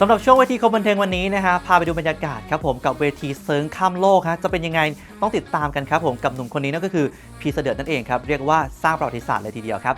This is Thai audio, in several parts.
สำหรับช่วงเวทีคมบันเทิงวันนี้นะฮะพาไปดูบรรยากาศครับผมกับเวทีเซิร์งข้ามโลกฮะจะเป็นยังไงต้องติดตามกันครับผมกับหนุ่มคนนี้นั่นก็คือพีเสเดิร์ดนั่นเองครับเรียกว่าสร้างประวัติศาสตร์เลยทีเดียวครับ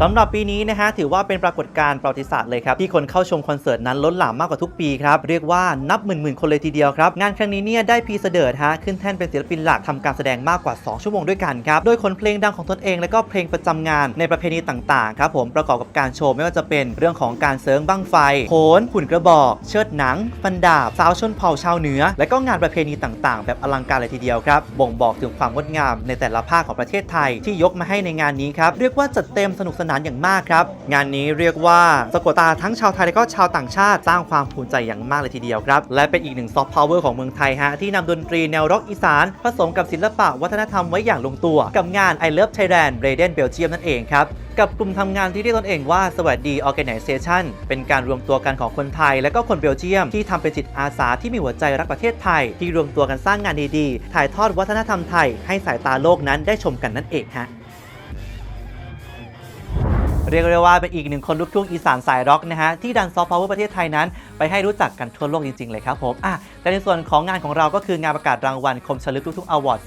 สำหรับปีนี้นะฮะถือว่าเป็นปรากฏการณ์ประวัติศาสตร์เลยครับที่คนเข้าชมคอนเสิร์ตนั้นล้นหลามมากกว่าทุกปีครับเรียกว่านับหมื่นๆคนเลยทีเดียวครับงานครั้งนี้เนี่ยได้พีเสเดิร์ดฮะขึ้นแท่นเป็นศิลปินหลักทำการแสดงมากกว่า 2 ชั่วโมงด้วยกันครับโดยขนเพลงดังของตนเอง และก็เพลงประจำงานในประเพณีต่างๆครับผมประกอบกับการโชว์ไม่ว่าจะเป็นเรื่องของการเซิร์งบั้งไฟโขนหุ่นกระบอก เชิดหนัง ฟันดาบ สาวชนเผ่าชาวเหนือ และก็งานประเพณีต่างๆ แบบอลังการเลยทีเดียวครับ บ่งบอกถึงความงดงามในแต่ละภาคของประเทศไทยที่ยกมาให้ในงานนี้ครับ เรียกว่าจัดเต็มสนุกสนานอย่างมากครับ งานนี้เรียกว่าสะกดตาทั้งชาวไทยและก็ชาวต่างชาติสร้างความภูมิใจอย่างมากเลยทีเดียวครับ และเป็นอีกหนึ่งซอฟต์พาวเวอร์ของเมืองไทยฮะที่นำดนตรีแนวร็อกอีสาน ผสมกับศิลปะวัฒนธรรมไว้อย่างลงตัว กับงาน I Love Thailand r a d e n Belgium นั่นเองครับ กับกลุ่มทำงานที่เรียกตนเองว่าสวัสดี Organization เป็นการรวมตัวกันของคนไทย และก็คนเบลเยียม ที่ทำเป็นจิตอาสาที่มีหัวใจรักประเทศไทย ที่รวมตัวกันสร้างงานดีๆ ถ่ายทอดวัฒนธรรมไทย ให้สายตาโลกนั้นได้ชมกันนั่นเองฮะเรียกได้ว่าเป็นอีกหนึ่งคนลูกทุ่งอีสานสายร็อกนะฮะ ที่ดันซอฟต์พาวเวอร์ประเทศไทยนั้น ไปให้รู้จักกันทั่วโลกจริง ๆ เลยครับผมอะแต่ในส่วนของงานของเราก็คืองานประกาศรางวัลคมชลึกลูกทุ่งอวอร์ด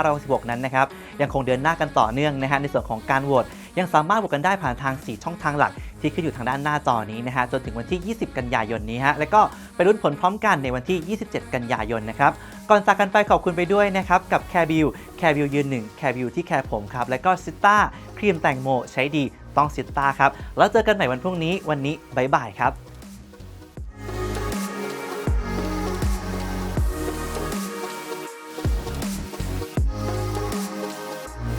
2566 นั้นนะครับ ยังคงเดินหน้ากันต่อเนื่องนะฮะในส่วนของการโหวต ยังสามารถโหวตกันได้ผ่านทาง 4 ช่องทางหลัก ที่ขึ้นอยู่ทางด้านหน้าจอนี้นะฮะจนถึงวันที่ 20 กันยายนนี้ฮะแล้วก็ไปรุ้นผลพร้อมกันในวันที่ 27 กันยายนนะครับก่อนจากกันไปขอบคุณไปด้วยนะครับกับแคร์บิวแคร์บิวยืนหนึ่งแคร์บิวที่แคร์ผมครับและก็ซิต้าครีมแต่งโมใช้ดีต้องซิต้าครับแล้วเจอกันใหม่วันพรุ่งนี้วันนี้บ๊ายบายครับ